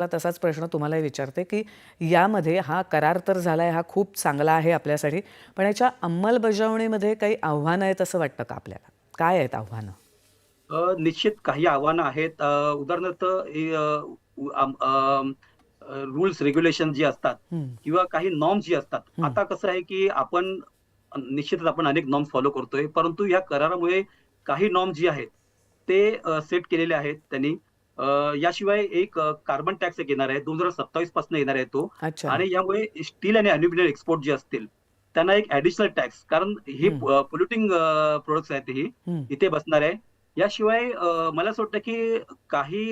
मला तसाच प्रश्न तुम्हालाही विचारते की यामध्ये हा करार तर झाला आहे हा खूप चांगला आहे आपल्यासाठी पण याच्या अंमलबजावणीमध्ये काही आव्हानं आहेत असं वाटतं का आपल्याला? काय आहेत आव्हानं? निश्चित काही आव्हानं आहेत. उदाहरणार्थ रूल्स रेग्युलेशन जे असतात किंवा काही नॉर्म्स जे असतात. आता कसं आहे की आपण निश्चितच आपण अनेक नॉर्म्स फॉलो करतोय परंतु या करारामुळे काही नॉर्म्स जे आहेत ते सेट केलेले आहेत त्यांनी. याशिवाय एक कार्बन टॅक्स एक येणार आहे. दोन हजार सत्तावीसपासून येणार आहे तो. आणि यामुळे स्टील आणि अल्युमिनियम एक्सपोर्ट जे असतील त्यांना एक ऍडिशनल टॅक्स कारण हे. पोल्युटिंग प्रोडक्ट्स आहेत ही इथे बसणार आहे. याशिवाय मला असं वाटतं की काही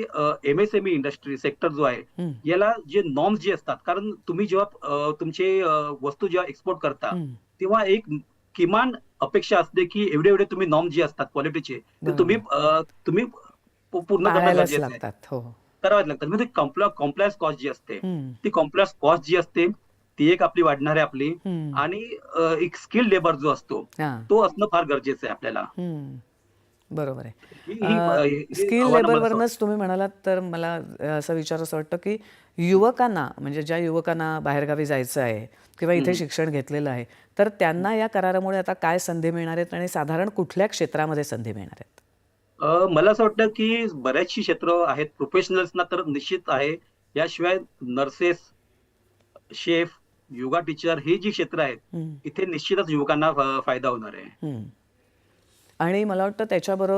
एमएसएमई इंडस्ट्री सेक्टर जो आहे याला जे नॉर्म्स जे असतात कारण तुम्ही जेव्हा तुमचे वस्तू जेव्हा एक्सपोर्ट करता. तेव्हा एक किमान अपेक्षा असते की एवढे एवढे तुम्ही नॉर्म जे असतात क्वालिटीचे ते. तुम्ही तुम्ही पूर्ण करणं पाळायलाच गरजेचं आहे. लागतात हो. करावंच लागतात म्हणजे कॉम्प्लायन्स कॉस्ट जी असते ती कॉम्प्लायन्स कॉस्ट जी असते ती एक आपली वाढणार आहे आपली. आणि एक स्किल लेबर जो असतो तो असणं फार गरजेचं आहे आपल्याला. बरोबर आहे. स्किल लेबरवरनच तुम्ही म्हणालात तर मला असं विचार असं वाटतं की युवकांना म्हणजे ज्या युवकांना बाहेरगावी जायचं आहे किंवा इथे शिक्षण घेतलेलं आहे तर त्यांना या करारामुळे आता काय संधी मिळणार आहेत आणि साधारण कुठल्या क्षेत्रामध्ये संधी मिळणार आहेत? मला असं वाटतं की बऱ्याचशी क्षेत्र आहेत. प्रोफेशनल्सना तर निश्चित आहे. याशिवाय नर्सेस शेफ योगा टीचर ही जी क्षेत्र आहेत इथे निश्चितच युवकांना फायदा होणार आहे. आणि मला वाटतं त्याच्याबरोबर